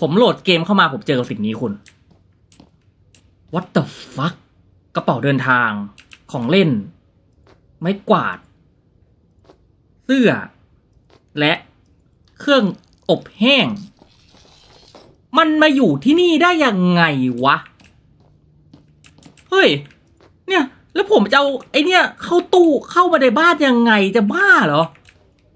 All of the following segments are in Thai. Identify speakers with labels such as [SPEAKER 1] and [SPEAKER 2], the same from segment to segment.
[SPEAKER 1] ผมโหลดเกมเข้ามาผมเจอกับสิ่งนี้คุณ What the fuck กระเป๋าเดินทางของเล่น ไม้กวาด เสื้อ และเครื่องอบแห้ง มันมาอยู่ที่นี่ได้ยังไงวะ เฮ้ย เนี่ย แล้วผมจะเอาไอเนี่ย เข้าตู้เข้ามาในบ้านยังไงจะบ้าเหรอ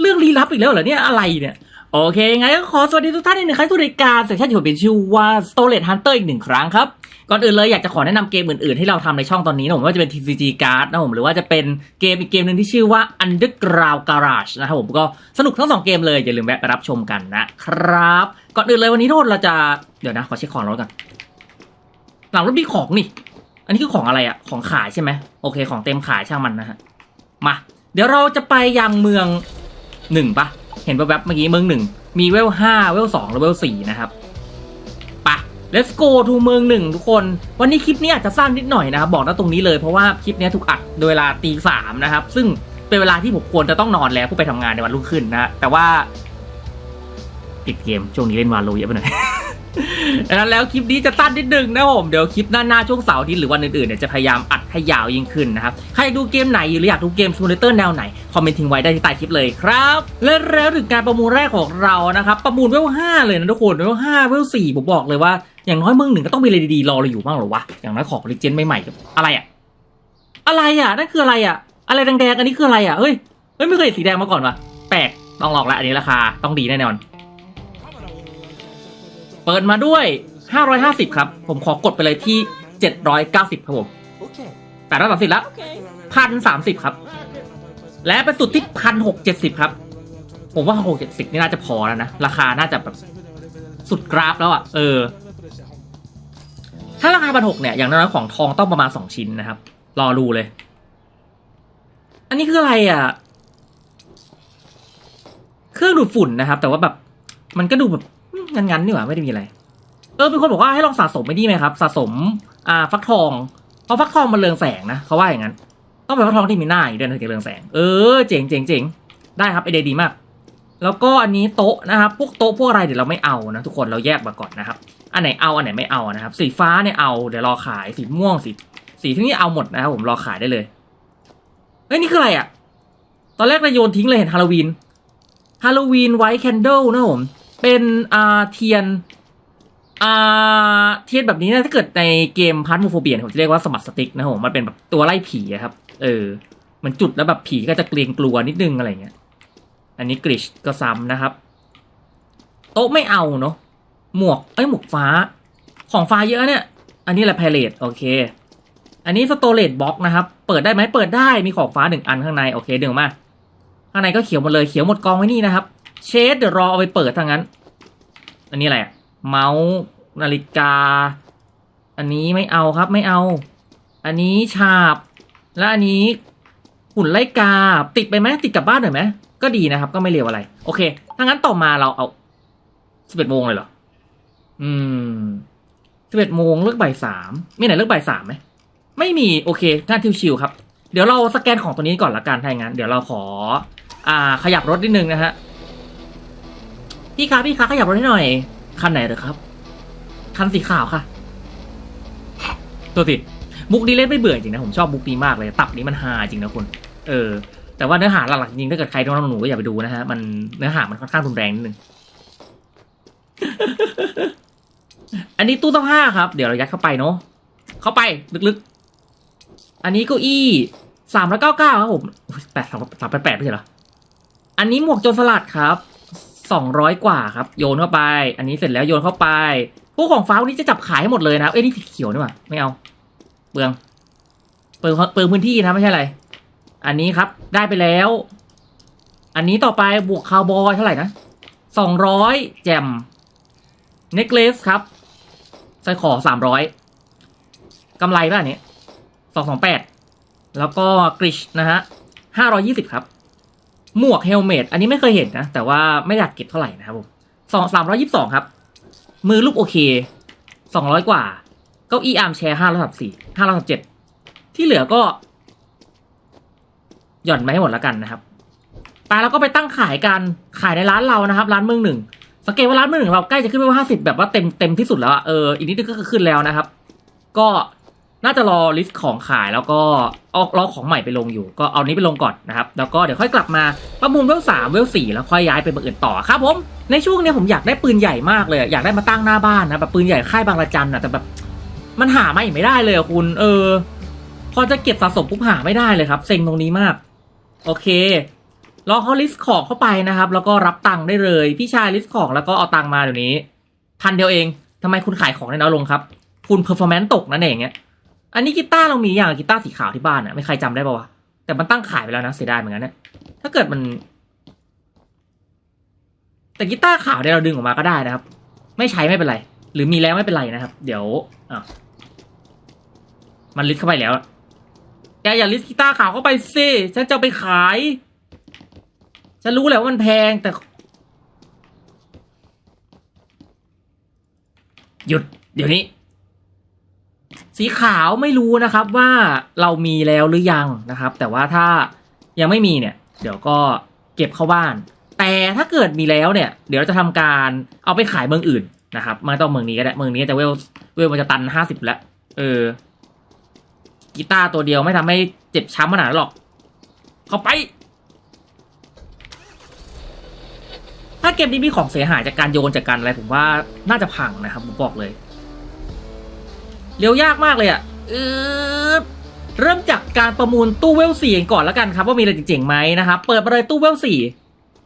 [SPEAKER 1] เรื่องลี้ลับอีกแล้วเหรอเนี่ยอะไรเนี่ย โอเคไงก็ขอสวัสดีทุกท่านอีกหนึ่งครั้งทุกรายการสัญชาติที่ผมเป็นชื่อว่า s t o r a g e Hunter อีกหนึ่งครั้งครับ ก่อนอื่นเลยอยากจะขอแนะนำเกมอื่นๆ ที่เราทำในช่องตอนนี้นะผมว่าจะเป็น TCG Card นะผมหรือว่าจะเป็นเกมอีกเกมหนึ่งที่ชื่อว่า Underground Garage นะครับผมก็สนุกทั้งสองเกมเลย อย่าลืมแวะไปรับชมกันนะครับ ก่อนอื่นเลยวันนี้โทษเราจะเดี๋ยวนะขอเช็คของรถก่อนหลังรถมีของนี่ อันนี้คือของอะไรอะของขายใช่ไหมโอเค ของเต็มขายช่างมันนะฮะมา เดี๋ยวเราจะไปยังเมืองหนึ่งปะ เห็นแวบๆเมื่อกี้เมืองหนึ่งมีเวลห้าเวลสองและเวลสี่นะครับไป let's go to เมืองหนึ่งทุกคน วันนี้คลิปนี้อาจจะสั้นนิดหน่อยนะครับบอกนะตรงนี้เลยเพราะว่าคลิปนี้ถูกอัดโดยเวลาตีสามนะครับ ซึ่งเป็นเวลาที่ผมควรจะต้องนอนแล้วเพื่อไปทำงานในวันรุ่งขึ้นนะแต่ว่าติดเกมช่วงนี้เล่นวาโลเยอะไปหน่อย ดังนั้นแล้วคลิปนี้จะสั้นนิดนึงนะผมเดี๋ยวคลิปหน้าๆช่วงเสาร์อาทิตย์หรือวันอื่นๆเนี่ยจะพยายามอัดให้ยาวยิ่งขึ้นนะครับใครดูเกมไหนหรืออยากดูเกมซิมูเลเตอร์แนวไหนคอมเมนต์ทิ้งไว้ได้ที่ใต้คลิปเลยครับและแล้วถึงการประมูลแรกของเรานะครับประมูลเวลห้าเลยนะทุกคนเวลห้าเวลสี่ผมบอกเลยว่าอย่างน้อยเมืองหนึ่งก็ต้องมีอะไรดีๆรอเราอยู่บ้างหรอวะอย่างน้อยของลิเจนใหม่ๆกับอะไรอะอะไรอะนั่นคืออะไรอะอะไรแดงๆอันนี้คืออะไรอะเฮ้ยเฮ้ยไม่เคยเห็นสีแดงมาก่อนวะแปลกต้องลองละอันนี้ราคาต้องดีแน่นอน เปิดมาด้วย 550 ครับ ผมขอกดไปเลยที่ 790 ครับผม
[SPEAKER 2] Okay.
[SPEAKER 1] แต่ละสามสิบแล้ว
[SPEAKER 2] Okay.
[SPEAKER 1] พันสามสิบครับ และเป็นสุดที่พันหกเจ็ดสิบครับ ผมว่าหกเจ็ดสิบนี่น่าจะพอแล้วนะ ราคาน่าจะแบบสุดกราฟแล้วอะ่ะ เออ ถ้าราคาพันหกเนี่ย อย่างน้อยๆของทองต้องประมาณสองชิ้นนะครับ รอดูเลย อันนี้คืออะไรอะ่ะ เครื่องดูดฝุ่นนะครับ แต่ว่าแบบ มันก็ดูแบบ งั้นๆนี่หว่าไม่ได้มีอะไร เออเป็นคนบอกว่าให้ลองสะสมไม่ดีไหมครับ สะสม อ่า ฟักทอง เพราะฟักทองมันเรืองแสงนะเขาว่าอย่างนั้น ต้องเป็นฟักทองที่มีหน้าอีกด้วยนถึงจะเรืองแสง เออ เจ๋งเจ๋งเจ๋งได้ครับไอเดียดีมาก แล้วก็อันนี้โต๊ะนะครับ พวกโต๊ะพวกอะไรเดี๋ยวเราไม่เอานะทุกคน เราแยกมาก่อนนะครับ อันไหนเอาอันไหนไม่เอานะครับ สีฟ้าเนี่ยเอา เดี๋ยวรอขาย สีม่วง สี สีที่นี่เอาหมดนะครับผมรอขายได้เลย เฮ้ยนี่คืออะไรอะตอนแรกเราโยนทิ้งเลยเห็นฮาโลวีน ฮาโลวีนไวท์แคนเดิลนะผม เป็นอาเทียนอาเทียนแบบนี้นะถ้าเกิดในเกมพาร์ทมูโฟเบียผมจะเรียกว่าสมัตสติ๊กนะครับผมมันเป็นแบบตัวไล่ผีครับ เออ มันจุดแล้วแบบผีก็จะเกรงกลัวนิดนึงอะไรเงี้ย อันนี้กริชก็ซ้ำนะครับ โต๊ะไม่เอาเนาะหมวกเอ้ยหมวกฟ้า ของฟ้าเยอะเนี่ย อันนี้แหละพาเลตโอเค อันนี้สโตเลตบ็อกนะครับ เปิดได้ไหมเปิดได้มีของฟ้าหนึ่งอันข้างในโอเคเดี๋ยวมาข้างในก็เขียวหมดเลยเขียวหมดกองไว้นี่นะครับ เชดเดี๋ยวรอเอาไปเปิดทางนั้น อันนี้อะไรอะเมาส์นาฬิกา อันนี้ไม่เอาครับไม่เอา อันนี้ฉาบ และอันนี้หุ่นไล่กาติดไปไหมติดกลับบ้านหน่อยไหมก็ดีนะครับ ก็ไม่เร็วอะไร โอเคถ้างั้นต่อมาเราเอาสิบเอ็ดโมงเลยเหรอ อืมสิบเอ็ดโมงเลิกบ่ายสามมีไหนเลิกบ่ายสามไหมไม่มีโอเคน่าชิวๆครับ เดี๋ยวเราสแกนของตัวนี้ก่อนละกันถ้าอย่างนั้น เดี๋ยวเราขอ อ่า ขยับรถนิดนึงนะฮะ พี่คะพี่คะขยับรถให้หน่อย คันไหนเหรอครับ คันสีขาวค่ะ ตัวติดมุกนี้เล่นไม่เบื่อจริงนะผมชอบมุกนี้มากเลย ตับนี้มันฮาจริงนะคุณเออ แต่ว่าเนื้อหาหลักๆจริงถ้าเกิดใครน้องหนูก็อย่าไปดูนะฮะมันเนื้อหามันค่อนข้างรุนแรงนิดนึงอันนี้ตู้เสื้อผ้าครับ เดี๋ยวเรายัดเข้าไปเนาะเข้าไปลึกๆ อันนี้เก้าอี้สามร้อยเก้าเก้าครับผมแปดสามสามแปดแปดไม่ใช่เหรออันนี้หมวกโจรสลัดครับ สองร้อยกว่าครับ โยนเข้าไป อันนี้เสร็จแล้วโยนเข้าไป พวกของฟ้าวันนี้จะจับขายให้หมดเลยนะ เอ้ยนี่สีเขียวนี่หว่าไม่เอา เปลือง เปลืองเปลืองพื้นที่นะไม่ใช่อะไร อันนี้ครับได้ไปแล้ว อันนี้ต่อไปบวกคาวบอยเท่าไหร่นะสองร้อยแจมเน็กเลสครับใส่ขอสามร้อยกำไรป่ะอันนี้สองสองแปดแล้วก็กริชนะฮะห้าร้อยี่สิบครับ หมวกเฮลเมตอันนี้ไม่เคยเห็นนะ แต่ว่าไม่อยากเก็บเท่าไหร่นะครับผมสองสามร้อยี่สิบสองครับ มือลูกโอเคสองร้อยกว่า เก้าอี้อาร์มแชร์ห้าร้อยสิบสี่ห้าร้อยสิบเจ็ดที่เหลือก็ หย่อนมาให้หมดแล้วกันนะครับไปแล้วก็ไปตั้งขายกันขายในร้านเรานะครับ ร้านเมืองหนึ่งสังเกตว่าร้านมือหนึ่งเราใกล้จะขึ้นไปว่าห้าสิบแบบว่าเต็มเต็มที่สุดแล้วอะเอออีกนิดนึงก็คือขึ้นแล้วนะครับ ก็ น่าจะรอลิสต์ของขายแล้วก็เอารอของใหม่ไปลงอยู่ ก็เอานี้ไปลงก่อนนะครับ แล้วก็เดี๋ยวค่อยกลับมาประมูลเวลสามเวลสี่แล้วค่อยย้ายไปเบอร์อื่นต่อครับผม ในช่วงนี้ผมอยากได้ปืนใหญ่มากเลย อยากได้มาตั้งหน้าบ้านนะแบบปืนใหญ่ค่ายบางระจันอะแต่แบบมันหาไม่ไม่ได้เลยคุณ เออ พอจะเก็บสะสมปุ๊บหาไม่ได้เลยครับเซ็งตรงนี้มาก โอเครอเขาลิสต์ของเข้าไปนะครับ แล้วก็รับตังค์ได้เลย พี่ชายลิสต์ของแล้วก็เอาตังค์มาเดี๋ยวนี้ พันเดียวเองทำไมคุณขายของได้น้อยลงครับ คุณเพอร์ฟอร์แมนซ์ตกนั่นเองเงี้ย อันนี้กีตาร์เรามีอย่างกีตาร์สีขาวที่บ้านอะไม่ใครจำได้ปะวะแต่มันตั้งขายไปแล้วนะเสียดายเหมือนกันเนี่ยถ้าเกิดมัน แต่กีตาร์ขาวเนี่ยเราดึงออกมาก็ได้นะครับ ไม่ใช้ไม่เป็นไร หรือมีแล้วไม่เป็นไรนะครับ เดี๋ยวอะมันลิสเข้าไปแล้วแกอย่าลิสกีตาร์ขาวเข้าไปสิฉันจะไปขาย ฉันรู้แหละว่ามันแพงแต่ หยุด เดี๋ยวนี้ สีขาวไม่รู้นะครับว่าเรามีแล้วหรือยังนะครับ แต่ว่าถ้ายังไม่มีเนี่ย เดี๋ยวก็เก็บเข้าบ้าน แต่ถ้าเกิดมีแล้วเนี่ย เดี๋ยวเราจะทำการเอาไปขายเมืองอื่นนะครับไม่ต้องเมืองนี้ก็ได้เมืองนี้จะเวลเวลมันจะตันห้าสิบแล้วเออกีตาร์ตัวเดียวไม่ทำให้เจ็บช้ำขนาดนั้นหรอก เข้าไป ถ้าเกมนี้มีของเสียหายจากการโยนจากการอะไรผมว่าน่าจะพังนะครับผมบอกเลย เร็วยากมากเลยอะ่ะเออเริ่มจากการประมูลตู้เวลสี่ก่อนแล้วกันครับว่ามีอะไรเจ๋งๆไหมนะครับเปิดมาเลยตู้เวลสี่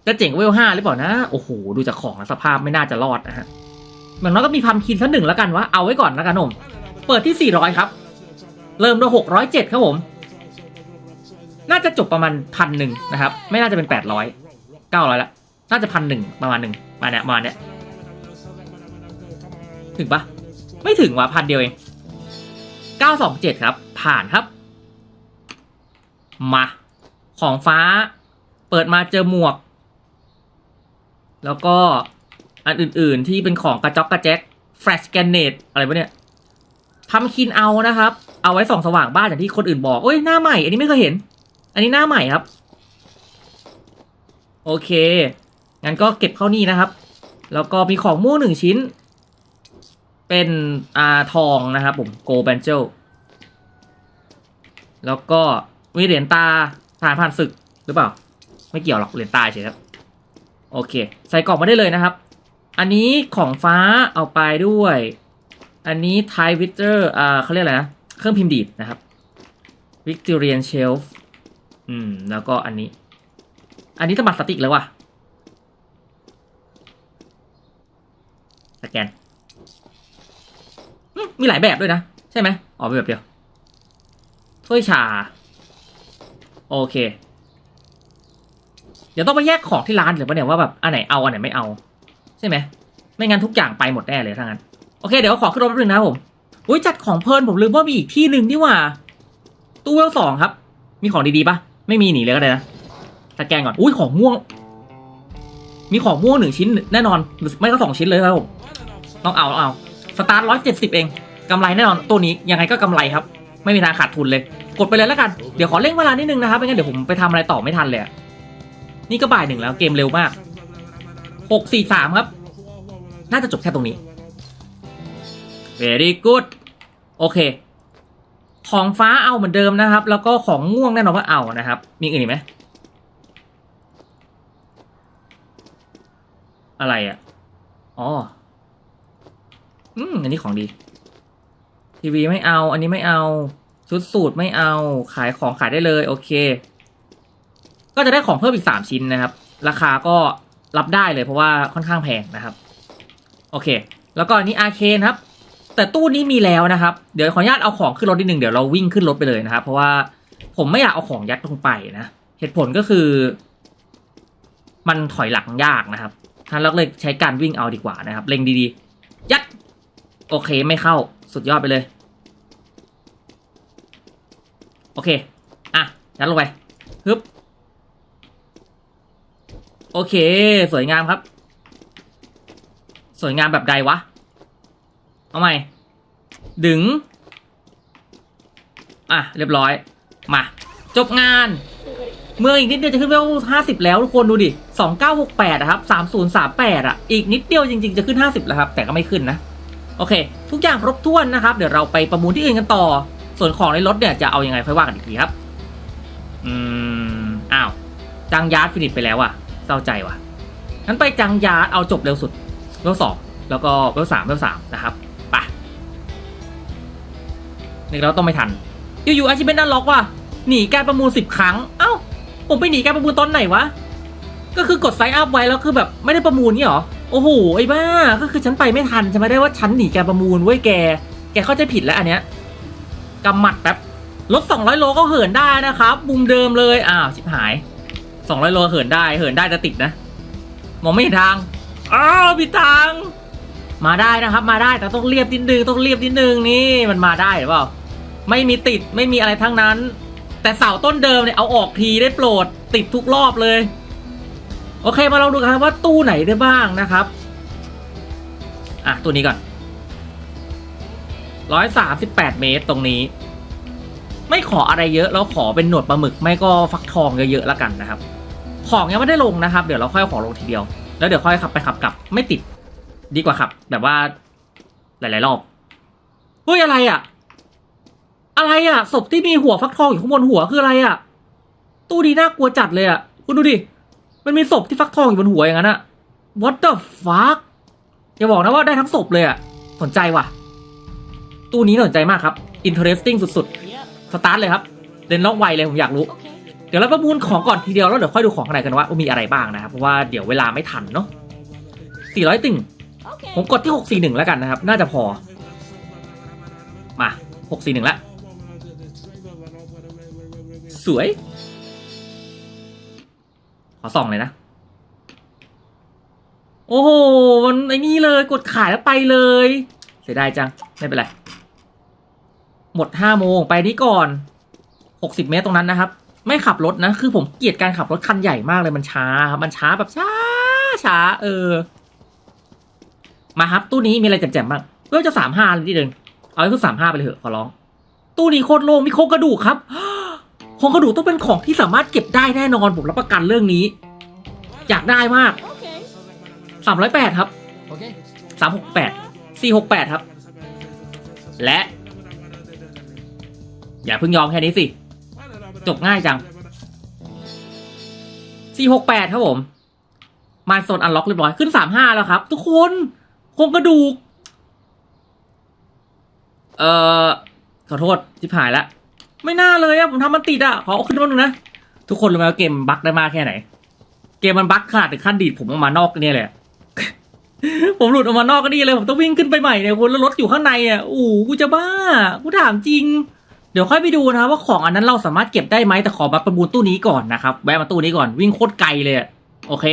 [SPEAKER 1] จะเจ๋งกว่าเวลห้าหรือเปล่านะโอ้โหดูจากของแล้วสภาพไม่น่าจะรอดนะฮะอย่างน้อยก็มีพัมคินสักหนึ่งแล้วกันวะเอาไว้ก่อนแล้วกันผมเปิดที่สี่ร้อยครับ เริ่มด้วยหกร้อยเจ็ดครับผม น่าจะจบประมาณพันหนึ่งนะครับ ไม่น่าจะเป็นแปดร้อยเก้าร้อยละน่าจะพันหนึ่งประมาณหนึ่งมาเนี่ยประมาณเนี้ยถึงปะไม่ถึงว่ะพันเดียวเอง เก้าสองเจ็ดครับ ผ่านครับ มา ของฟ้า เปิดมาเจอหมวก แล้วก็อันอื่นๆที่เป็นของกระจอกกระแจ็คแฟลชแกนเนตอะไรวกเนี้ยทำคินเอานะครับ เอาไว้ส่องสว่างบ้านอย่างที่คนอื่นบอกเอ้ยหน้าใหม่ อันนี้ไม่เคยเห็น อันนี้หน้าใหม่ครับ โอเค งั้นก็เก็บเข้านี่นะครับ แล้วก็มีของม่วงหนึ่งชิ้น เป็นอาทองนะครับผมโกแบนเจลแล้วก็มีเหรียญตาทารผ่านศึกหรือเปล่า ไม่เกี่ยวหรอกเหรียญตาเฉยครับโอเค ใส่กล่องมาได้เลยนะครับ อันนี้ของฟ้าเอาไปด้วย อันนี้ไทวิเตอร์อ่าเขาเรียกอะไรนะ เครื่องพิมพ์ดีดนะครับ Victorian Shelf อืม แล้วก็อันนี้ อันนี้สมัครสติกแล้วว่ะสแกน มีหลายแบบด้วยนะ ใช่ไหมอ๋อเป็นแบบเดียวถ้วยชา โอเค เดี๋ยวต้องไปแยกของที่ร้านหรือเปล่าเนี่ยว่าแบบอันไหนเอาอันไหนไม่เอา ใช่ไหมไม่งั้นทุกอย่างไปหมดแน่เลยถ้างั้นโอเค เดี๋ยวขอขึ้นรถแป๊บนึงนะผมอุ้ยจัดของเพลินผมลืมว่ามีอีกที่หนึ่งนี่ว่า ตู้เวลสองครับ มีของดีๆปะไม่มีหนีเลยก็ได้นะสแกนก่อนอุ้ยของม่วง มีของม่วงหนึ่งชิ้นแน่นอนหรือไม่ก็สองชิ้นเลยครับผมต้องเอาต้องเอา สตาร์ทร้อยเจ็ดสิบเองกำไรแน่นอนตัวนี้ยังไงก็กำไรครับ ไม่มีทางขาดทุนเลย กดไปเลยแล้วกัน เดี๋ยวขอเร่งเวลานิดนึงนะครับไม่งั้นเดี๋ยวผมไปทำอะไรต่อไม่ทันเลยอะนี่ก็บ่ายหนึ่งแล้วเกมเร็วมากหกสี่สามครับ น่าจะจบแค่ตรงนี้ very good โอเค ของฟ้าเอาเหมือนเดิมนะครับ แล้วก็ของม่วงแน่นอนว่าเอานะครับ มีอื่นอีกไหมอะไรอะอ๋อ อืมอันนี้ของดี ทีวีไม่เอา อันนี้ไม่เอา ชุดสูตรไม่เอา ขายของขายได้เลย โอเค ก็จะได้ของเพิ่มอีกสามชิ้นนะครับ ราคาก็รับได้เลยเพราะว่าค่อนข้างแพงนะครับ โอเค แล้วก็อันนี้อาเคนครับ แต่ตู้นี้มีแล้วนะครับ เดี๋ยวขออนุญาตเอาของขึ้นรถนิดหนึ่งเดี๋ยวเราวิ่งขึ้นรถไปเลยนะครับ เพราะว่าผมไม่อยากเอาของยัดลงไปนะ เหตุผลก็คือ มันถอยหลังยากนะครับท่านเราก็เลยใช้การวิ่งเอาดีกว่านะครับ เล็งดีๆ ยัด โอเคไม่เข้าสุดยอดไปเลย โอเค อะยัดลงไปฮึบโอเค สวยงามครับ สวยงามแบบใดวะ เอาใหม่ ดึง อะ เรียบร้อย มา จบงาน เมื่ออีกนิดเดียวจะขึ้นเวลห้าสิบแล้วทุกคนดูดิสองเก้าหกแปดอะครับสามศูนย์สามแปดอะอีกนิดเดียวจริง ๆ จะขึ้นห้าสิบแล้วครับ แต่ก็ไม่ขึ้นนะ โอเค ทุกอย่างครบถ้วนนะครับ เดี๋ยวเราไปประมูลที่อื่นกันต่อ ส่วนของในรถเนี่ยจะเอายังไงค่อยว่ากันอีกทีครับ อืม อ้าว จังยาร์ดฟินิชไปแล้วอะเศร้าใจว่ะงั้นไปจังยาร์ดเอาจบเร็วสุดเวสองแล้วก็เวสามเวสามนะครับไปนี่เราต้องไม่ทัน อยู่ๆอาชิเมนนั่นล็อกว่ะ หนีการประมูลสิบครั้ง เอ้า ผมไปหนีการประมูลตอนไหนวะ ก็คือกดไซน์อัพไว้แล้วคือแบบไม่ได้ประมูลนี่หรอ โอ้โหไอ้บ้าก็คือฉันไปไม่ทันจะไม่ได้ว่าฉันหนีการประมูลเว้ยแก แกเข้าใจผิดแล้วอันเนี้ยกำหมัดแป๊บรถ200 โลก็เหินได้นะครับมุมเดิมเลยอ้าวชิบหาย 200 โลเหินได้เหินได้จะติดนะมองไม่เห็นทางอ้าวผิดทางมาได้นะครับ มาได้แต่ต้องเรียบนิดนึงต้องเรียบนิดนึงนี่มันมาได้หรือเปล่าไม่มีติดไม่มีอะไรทั้งนั้น แต่เสาต้นเดิมเนี่ยเอาออกทีได้โปรดติดทุกรอบเลย โอเคมาลองดูกันว่าตู้ไหนได้บ้างนะครับอะตัวนี้ก่อนร้อยสามสิบแปดเมตรตรงนี้ ไม่ขออะไรเยอะแล้วขอเป็นหนวดปลาหมึกไม่ก็ฟักทองเยอะๆแล้วกันนะครับ ของยังไม่ได้ลงนะครับ เดี๋ยวเราค่อยของลงทีเดียว แล้วเดี๋ยวค่อยขับไปขับกลับ ไม่ติดดีกว่าขับ แบบว่า หลายๆรอบเฮ้ยอะไรอะ อะไรอะศพที่มีหัวฟักทองอยู่ข้างบนหัวคืออะไรอะ ตู้ดีน่ากลัวจัดเลยอะคุณดูดิ มันมีศพที่ฟักทองอยู่บนหัวอย่างนั้นอะ What the fuck อย่าบอกนะว่าได้ทั้งศพเลยอะสนใจว่ะ ตู้นี้น่าสนใจมากครับ interesting สุดๆ สตาร์ทเลยครับ เดินล็อกไวเลยผมอยากรู้ เดี๋ยวเราประมูลของก่อนทีเดียวแล้วเดี๋ยวค่อยดูของข้างในกันว่ามีอะไรบ้างนะครับ เพราะว่าเดี๋ยวเวลาไม่ทันเนาะ400ติ่ง ผมกดที่ 641 แล้วกันนะครับ น่าจะพอ มา 641แล้วสวยข อส่องเลยนะ โอ้โห มันไอ้นี่เลยกดขายแล้วไปเลย เสียดายจัง ไม่เป็นไร หมดห้าโมงไปนี้ก่อนหกสิบเมตรตรงนั้นนะครับ ไม่ขับรถนะ คือผมเกลียดการขับรถคันใหญ่มากเลยมันช้าครับมันช้าแบบช้าช้า เออ มาครับ ตู้นี้มีอะไรแจ่มๆบ้างเพื่อจะสามห้าเลยทีเดินเอาไอ้คือสามห้าไปเลยเถอะขอร้อง ตู้นี้โคตรโล่งมีโครงกระดูกครับ งกระดูกต้องเป็นของที่สามารถเก็บได้แน่นอนผมรับประกันเรื่องนี้ อยากได้มาก
[SPEAKER 2] Okay.
[SPEAKER 1] สามร้อยแปดครับ
[SPEAKER 2] Okay.
[SPEAKER 1] สามหกแปดสี่หกแปดครับ และ อย่าเพิ่งยอมแค่นี้สิ จบง่ายจังสี่หกแปดครับผมมาโซนอันล็อกเรียบร้อยขึ้นสามห้าแล้วครับ ทุกคนโครงกระดูก เอ่อ ขอโทษที่ผ่ายละ ไม่น่าเลยอะผมทำมันติดอะขอเอาขึ้นมาหนึ่งนะ ทุกคนรู้ไหมว่าเกมบั๊กได้มากแค่ไหน เกมมันบั๊กขนาดถึงขั้นดีดผมออกมานอกเนี่ยเลยอะผมหลุดออกมานอกก็นี่เลยผมต้องวิ่งขึ้นไปใหม่เนี่ยคุณแล้วรถอยู่ข้างในอะโอ้กูจะบ้ากูถามจริง เดี๋ยวค่อยไปดูนะว่าของอันนั้นเราสามารถเก็บได้ไหมแต่ขอมาประมูลตู้นี้ก่อนนะครับแวะมาตู้นี้ก่อนวิ่งโคตรไกลเลยโอเค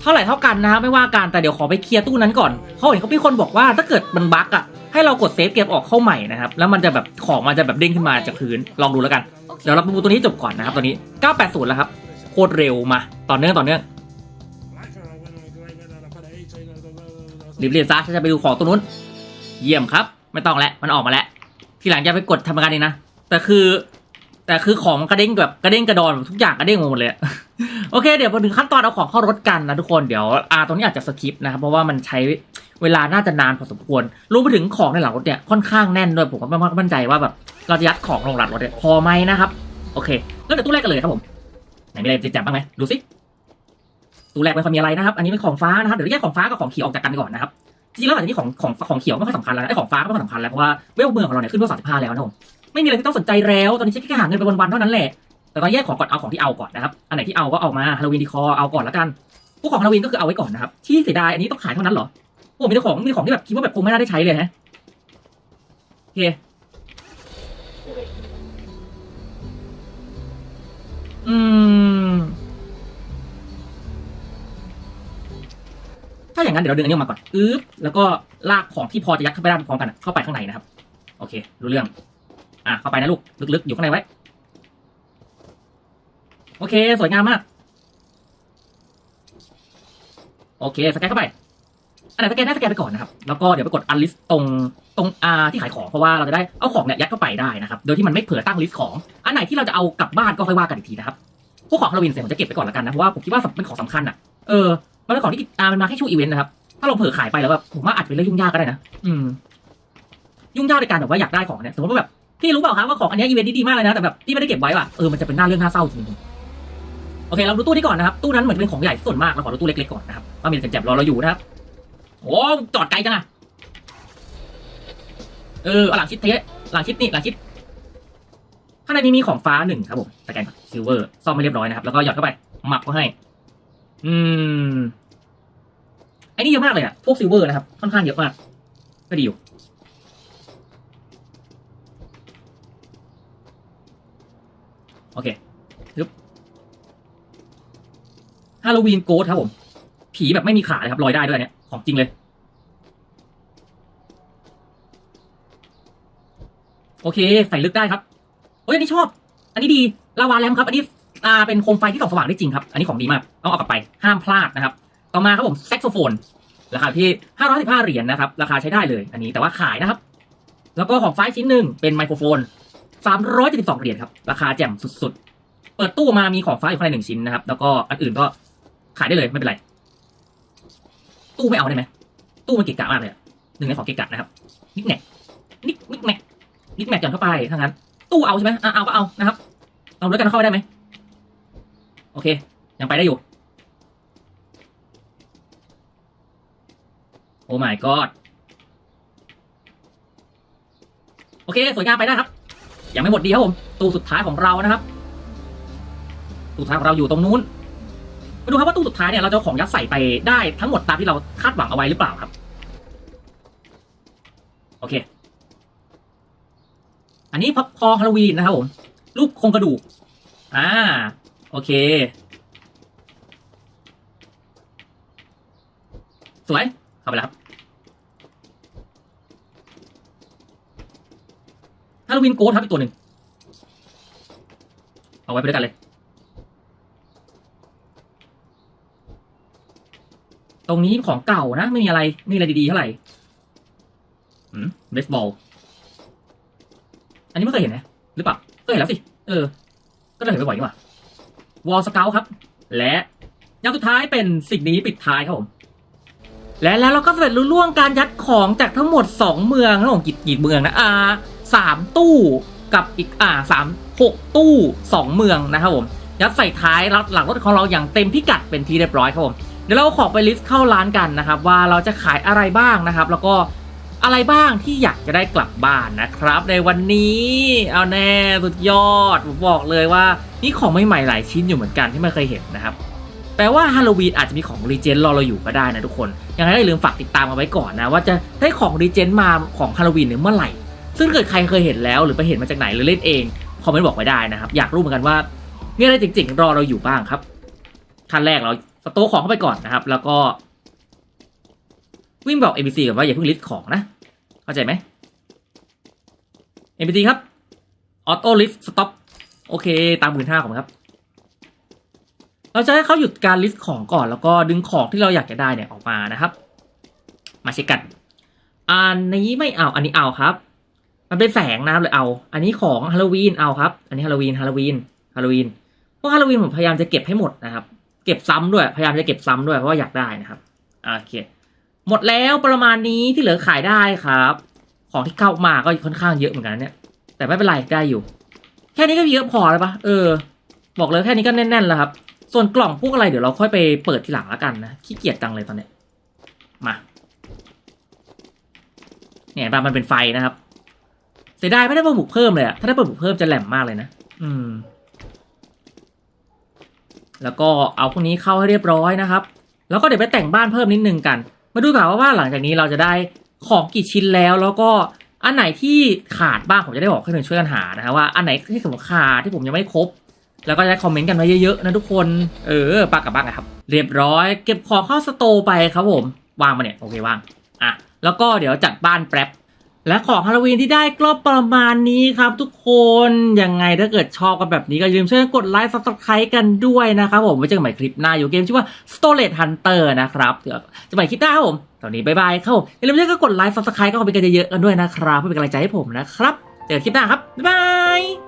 [SPEAKER 1] เท่าไหร่เท่ากันนะครับไม่ว่ากันแต่เดี๋ยวขอไปเคลียร์ตู้นั้นก่อนเขาเห็นเขามีคนบอกว่าถ้าเกิดมันบั๊กอะให้เรากดเซฟเก็บออกเข้าใหม่นะครับแล้วมันจะแบบของมันจะแบบเด้งขึ้นมาจากพื้นลองดูแล้วกันเดี๋ยวเราประมูลตัวนี้จบก่อนนะครับตอนนี้ 980 แล้วครับโคตรเร็วมาต่อเนื่องต่อเนื่องรีบๆซะถ้าจะไปดูของตัวนู้น เยี่ยมครับ ไม่ต้องแล้วมันออกมาแล้วทีหลังจะไปกดทำการเองนะแต่คือ แต่คือของมันกระเด้งแบบกระเด้งกระดอนแบบทุกอย่างกระเด้งหมดเลยโอเค เดี๋ยวพอถึงขั้นตอนเอาของเข้ารถกันนะทุกคนเดี๋ยวอาตรงนี้อาจจะสคิปนะครับเพราะว่ามันใช้เวลาน่าจะนานพอสมควรรวมไปถึงของในหลังรถเนี่ยค่อนข้างแน่นด้วยผมก็ไม่มั่นใจว่าแบบเราจะยัดของลงหลังรถเนี่ยพอไหมนะครับโอเคแล้วเดี๋ยวตู้แรกกันเลยครับผมไหนมีอะไรจะจ่มบ้างไหมดูสิตู้แรกไม่ค่อยมีอะไรนะครับ อันนี้เป็นของฟ้านะครับเดี๋ยวแยกของฟ้ากับของเขียวออกจากกันก่อนนะครับจริงๆแล้วอันนี้ของของของเขียวไม่ค่อยสำคัญแล้วไอ้ของฟ้าก็ไม่ค่อยสำคัญแล้วเพราะว่าเวลเมืองของเราเนี่ยขึ้นเวลสามสิบห้าแล้วนะผม ไม่มีอะไรที่ต้องสนใจแล้ว ตอนนี้แค่หาเงินไปวันๆเท่านั้นแหละ แต่ตอนแยกของก่อนเอาของที่เอาก่อนนะครับ อันไหนที่เอาก็เอามาฮาโลวีนดีคอเอาก่อนละกัน พวกของฮาโลวีนก็คือเอาไว้ก่อนนะครับ ที่เสียดายอันนี้ต้องขายเท่านั้นเหรอ โอ้ มีแต่ของ มีของที่แบบคิดว่าแบบคงไม่น่าได้ใช้เลยฮะโอเค อืม ถ้าอย่างนั้นเดี๋ยวเราดึงอันนี้ออกมาก่อน อึ๊บ แล้วก็ลากของที่พอจะยัดเข้าไปได้พร้อมกันเข้าไปข้างในนะครับ โอเค รู้เรื่อง อะเข้าไปนะลูก ลึกๆ อยู่ข้างในไว้ โอเค สวยงามมาก โอเค สแกนเข้าไป อันไหนสแกนได้สแกนไปก่อนนะครับ แล้วก็เดี๋ยวไปกด unlist ตรงตรงอาที่ขายของ เพราะว่าเราจะได้เอาของเนี่ยยัดเข้าไปได้นะครับ โดยที่มันไม่เผื่อตั้งลิสต์ของ อันไหนที่เราจะเอากลับบ้านก็ค่อยว่ากันอีกทีนะครับ พวกของฮาโลวีนเสร็จผมจะเก็บไปก่อนแล้วกันนะ เพราะว่าผมคิดว่าเป็นของสำคัญอะ เออ มันเป็นของที่อามันมาแค่ช่วงอีเวนต์นะครับ ถ้าเราเผลอขายไปแล้วแบบผมว่าอาจจะเป็นเรื่องยุ่งยากก็ได้นะ อืมยุ่งยากในการแบบว่าอยากได้ของเนี่ยสมมติว่าแบบ พี่รู้เปล่าครับว่าของอันนี้อีเวนต์ดีมากเลยนะแต่แบบพี่ไม่ได้เก็บไว้ว่ะเออมันจะเป็นหน้าเรื่องน่าเศร้าจริงๆโอเคเราดูตู้นี้ก่อนนะครับตู้นั้นเหมือนเป็นของใหญ่ส่วนมากเราขอดูตู้เล็กๆก่อนนะครับว่ามีอะไรแจ่มๆรอเราอยู่นะครับโอ้จอดไกลจังอะเออหลังชิดเทะหลังชิดนี่หลังชิดข้างในนี้มีของฟ้าหนึ่งครับผมสแกนซิลเวอร์ซ่อมไม่เรียบร้อยนะครับแล้วก็หยอดเข้าไปหมับเขาให้ อืมไอ้นี่เยอะมากเลยอะพวกซิลเวอร์นะครับค่อนข้างเยอะมากก็ดีอยู่ อเคปึ๊บฮาโลวีนโกดครับผม ผีแบบไม่มีขาเลยครับลอยได้ด้วยเนี่ย ของจริงเลย โอเค ใส่ลึกได้ครับเฮ้ยอันนี้ชอบ อันนี้ดี ลาวาแลมครับ อันนี้อ่าเป็นโคมไฟที่ส่องสว่างได้จริงครับ อันนี้ของดีมาก ต้องเอากลับไป ห้ามพลาดนะครับ ต่อมาครับผมแซกโซโฟน ราคาที่ 515 เหรียญนะครับ ราคาใช้ได้เลย อันนี้แต่ว่าขายนะครับ แล้วก็ของไฟชิ้นหนึ่งเป็นไมโครโฟน 372 เหรียญครับ ราคาแจ่มสุดๆ เปิดตู้มามีของฟ้าอยู่ข้างในหนึ่งชิ้นนะครับ แล้วก็อันอื่นก็ขายได้เลยไม่เป็นไร ตู้ไม่เอาได้ไหม ตู้มันเกะกะมากเลยหนึ่งในของเกะกะนะครับ นิกแนกนิกนิกแนกนิกแนกหย่อนเข้าไปถ้างั้น ตู้เอาใช่ไหมเอาก็เอานะครับเราด้วยกันเข้าไปได้ไหม โอเค ยังไปได้อยู่ โอ้ my god โอเค สวยงามไปได้ครับ ยังไม่หมดดีครับผมตู้สุดท้ายของเรานะครับตู้สุดท้ายของเราอยู่ตรงนู้นมาดูครับว่าตู้สุดท้ายเนี่ยเราจะของยัดใส่ไปได้ทั้งหมดตามที่เราคาดหวังเอาไว้หรือเปล่าครับ โอเค อันนี้พับคอฮาโลวีนนะครับผมรูปโครงกระดูกอ่าโอเค สวยเข้าไปแล้วครับ ฮาโลวีนโกดครับอีกตัวหนึ่งเอาไว้ไปด้วยกันเลย ตรงนี้ของเก่านะ ไม่มีอะไร ไม่มีอะไรดีๆเท่าไหร่อืมเบสบอล อันนี้ไม่เคยเห็นนะ หรือเปล่าเคยเห็นแล้วสิ เออ ก็เลยเห็นบ่อยๆนี่หว่าวอลสเกลครับ และอย่างสุดท้ายเป็นสิ่งนี้ปิดท้ายครับผมและแล้วเราก็เสร็จรุ่ล่วงการยัดของจากทั้งหมด 2 เมืองนะผมกี่กี่เมืองนะอ่า สามตู้กับอีกอ่าสามหกตู้2เมืองนะครับผมยัดใส่ท้ายหลังรถของเราอย่างเต็มพิกัดเป็นที่เรียบร้อยครับผมเดี๋ยวเราขอไปลิสต์เข้าร้านกันนะครับ ว่าเราจะขายอะไรบ้างนะครับ แล้วก็อะไรบ้างที่อยากจะได้กลับบ้านนะครับ ในวันนี้เอาแน่สุดยอดผมบอกเลยว่านี่ของใหม่ๆหลายชิ้นอยู่เหมือนกันที่ไม่เคยเห็นนะครับแปลว่าฮาโลวีนอาจจะมีของรีเจนรอเราอยู่ก็ได้นะทุกคนยังไงก็อย่าลืมฝากติดตามกันไว้ก่อนนะว่าจะได้ของรีเจนมาของฮาโลวีนเนี่ยเมื่อไหร่ ซึ่งเกิดใครเคยเห็นแล้วหรือไปเห็นมาจากไหนหรือเล่นเองคอมเมนต์บอกไว้ได้นะครับ อยากรู้เหมือนกันว่ามีอะไรจริงๆรอเราอยู่บ้างครับขั้นแรกเราสโต๊ของเข้าไปก่อนนะครับ แล้วก็ วิ่งบอก ABC ก่อนว่าอย่าเพิ่งลิสต์ของนะ เข้าใจไหม ABC ครับออโต้ลิสต์สต็อปโอเค ตามหมื่นห้าของครับเราจะให้เขาหยุดการลิสต์ของก่อนแล้วก็ดึงของที่เราอยากจะได้เนี่ยออกมานะครับ มาเช็คกัน อันนี้ไม่เอา อันนี้เอาครับ มันเป็นแสงนะครับเลยเอา อันนี้ของฮาโลวีนเอาครับ อันนี้ฮาโลวีนฮาโลวีนฮาโลวีนเพวกฮาโลวีนผมพยายามจะเก็บให้หมดนะครับ เก็บซ้ำด้วย พยายามจะเก็บซ้ำด้วยเพราะว่าอยากได้นะครับโอเค หมดแล้วประมาณนี้ที่เหลือขายได้ครับ ของที่เข้ามาก็ค่อนข้างเยอะเหมือนกันเนี่ย แต่ไม่เป็นไรได้อยู่ แค่นี้ก็เยอะพอแล้วปะเออ บอกเลยแค่นี้ก็แน่นๆแล้วครับ ส่วนกล่องพวกอะไรเดี๋ยวเราค่อยไปเปิดทีหลังแล้วกันนะ ขี้เกียจจังเลยตอนเนี้ย มา เนี่ยปะมันเป็นไฟนะครับ เสียดายไม่ได้เปิดบุกเพิ่มเลยอะถ้าได้เปิดบุกเพิ่มจะแหลมมากเลยนะ อืม แล้วก็เอาพวกนี้เข้าให้เรียบร้อยนะครับ แล้วก็เดี๋ยวไปแต่งบ้านเพิ่มนิดนึงกัน มาดูกันว่าว่าหลังจากนี้เราจะได้ของกี่ชิ้นแล้ว แล้วก็อันไหนที่ขาดบ้างผมจะได้บอกให้หนึ่งช่วยกันหานะครับว่าอันไหนที่ผมขาดที่ผมยังไม่ครบ แล้วก็จะคอมเมนต์กันไว้เยอะๆนะทุกคน เออปากกับบ้างนะครับ เรียบร้อย เก็บของเข้าสโตไปครับผม วางมาเนี่ยโอเควาง อะ แล้วก็เดี๋ยวจัดบ้านแป๊บ และของฮาโลวีนที่ได้ก็ประมาณนี้ครับทุกคนยังไงถ้าเกิดชอบกันแบบนี้ก็อย่าลืมช่วยกดไลค์ซับสไครต์กันด้วยนะครับผมไว้เจอกันใหม่คลิปหน้าอยู่เกมชื่อว่า s t o r a g e Hunter นะครับเดี๋ยวจะใหม่คลิปหน้าครับผมตอนนี้บายบายครับอย่าลืมช่วยกดไลค์ซับสไครต์ก็ขอเป็นกันเยอะๆกันด้วยนะครับเพื่อเป็นกำลังใจให้ผมนะครับเจอกันคลิปหน้าครับบ๊ายบาย